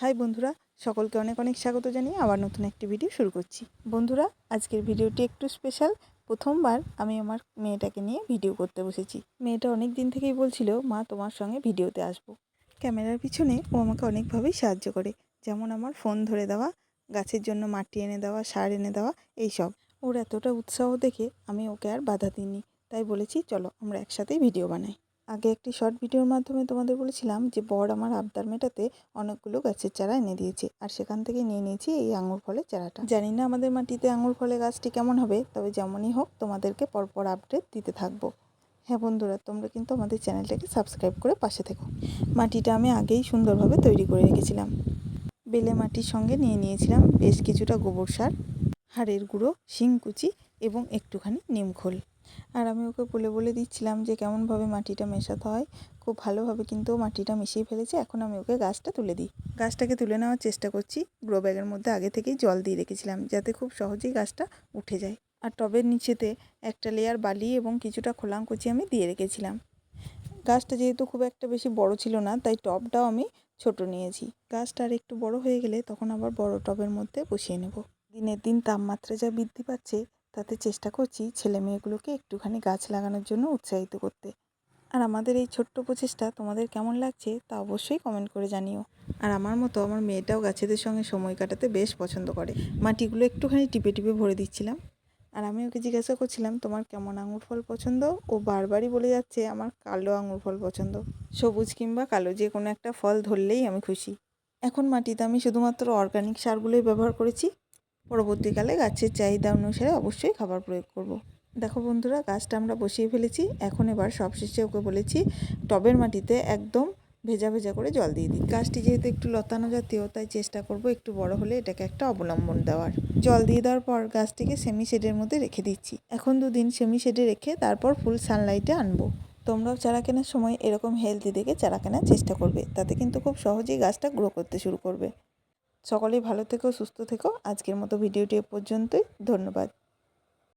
High বন্ধুরা, সকলকে অনেক অনেক স্বাগত জানিয়ে আবার নতুন একটি ভিডিও শুরু করছি। বন্ধুরা, আজকের ভিডিওটি একটু স্পেশাল প্রথমবার আমি আমার মেয়েটাকে নিয়ে ভিডিও করতে বসেছি। মেয়েটা অনেক দিন থেকেই বলছিল, মা, তোমার সঙ্গে ভিডিওতে আসব। ক্যামেরার পিছনে ও আমাকে অনেকভাবেই সাহায্য করে। যেমন আমার ফোন ধরে দেওয়া, গাছের জন্য মাটি এনে দেওয়া, সার এনে দেওয়া এইসব ওর এতটা উৎসাহ দেখে আমি ওকে আর বাধা দিইনি। তাই বলেছি, চলো, আমরা একসাথেই ভিডিও বানাই। আগে একটি শর্ট ভিডিওর মাধ্যমে তোমাদের বলেছিলাম যে, বর আমার আবদার মেটাতে অনেকগুলো গাছের চারা এনে দিয়েছে। আর সেখান থেকে নিয়ে নিয়েছি এই আঙুর ফলের চারাটা। জানি না আমাদের মাটিতে আঙুর ফলের গাছটি কেমন হবে, তবে যেমনই হোক তোমাদেরকে পরপর আপডেট দিতে থাকব। হ্যাঁ বন্ধুরা, তোমরা কিন্তু আমাদের চ্যানেলটাকে সাবস্ক্রাইব করে পাশে থেকো। মাটিটা আমি আগেই সুন্দরভাবে তৈরি করে রেখেছিলাম। বেলে মাটির সঙ্গে নিয়ে নিয়েছিলাম বেশ কিছুটা গোবর সার, হাড়ের গুঁড়ো, শিংকুচি এবং একটুখানি নিমখোল। আর আমি ওকে বলে বলে দিচ্ছিলাম যে কেমনভাবে মাটিটা মেশাতে হয়। খুব ভালোভাবে কিন্তু মাটিটা মিশিয়ে ফেলেছে। এখন আমি ওকে গাছটা তুলে দিই। গাছটাকে তুলে নেওয়ার চেষ্টা করছি। গ্রো ব্যাগের মধ্যে আগে থেকেই জল দিয়ে রেখেছিলাম যাতে খুব সহজেই গাছটা উঠে যায়। আর টবের নিচেতে একটা লেয়ার বালি এবং কিছুটা খোলাঙ্কুচি আমি দিয়ে রেখেছিলাম। গাছটা যেহেতু খুব একটা বেশি বড় ছিল না, তাই টবটাও আমি ছোট নিয়েছি। গাছটা আর একটু বড় হয়ে গেলে তখন আবার বড় টবের মধ্যে বসিয়ে নেব। দিনের দিন তাপমাত্রা যা বৃদ্ধি পাচ্ছে তাতে চেষ্টা করছি ছেলে মেয়েগুলোকে একটুখানি গাছ লাগানোর জন্য উৎসাহিত করতে। আর আমাদের এই ছোট্ট প্রচেষ্টা তোমাদের কেমন লাগছে তা অবশ্যই কমেন্ট করে জানিও। আর আমার মতো আমার মেয়েটাও গাছেদের সঙ্গে সময় কাটাতে বেশ পছন্দ করে। মাটিগুলো একটুখানি টিপে টিপে ভরে দিচ্ছিলাম। আর আমি ওকে জিজ্ঞাসা করছিলাম, তোমার কেমন আঙুর ফল পছন্দ? ও বারবারই বলে যাচ্ছে, আমার কালো আঙুর ফল পছন্দ। সবুজ কিংবা কালো, যে কোনো একটা ফল ধরলেই আমি খুশি। এখন মাটিতে আমি শুধুমাত্র অর্গানিক সারগুলোই ব্যবহার করেছি। পরবর্তীকালে গাছের চাহিদা অনুসারে অবশ্যই খাবার প্রয়োগ করব। দেখো বন্ধুরা, গাছটা আমরা বসিয়ে ফেলেছি। এখন এবার সবশেষে ওকে বলেছি টবের মাটিতে একদম ভেজা ভেজা করে জল দিয়ে দিই। গাছটি যেহেতু একটু লতানো জাতীয়, তাই চেষ্টা করব একটু বড় হলে এটাকে একটা অবলম্বন দেওয়ার। জল দিয়ে দেওয়ার পর গাছটিকে সেমি শেডের মধ্যে রেখে দিচ্ছি। এখন দুদিন সেমি শেডে রেখে তারপর ফুল সানলাইটে আনব। তোমরাও চারা কেনার সময় এরকম হেলদি দেখে চারা কেনার চেষ্টা করবে। তাতে কিন্তু খুব সহজেই গাছটা গ্রো করতে শুরু করবে। সকলেই ভালো থেকো সুস্থ থেকো। আজকের মতো ভিডিওটি এ পর্যন্তই। ধন্যবাদ।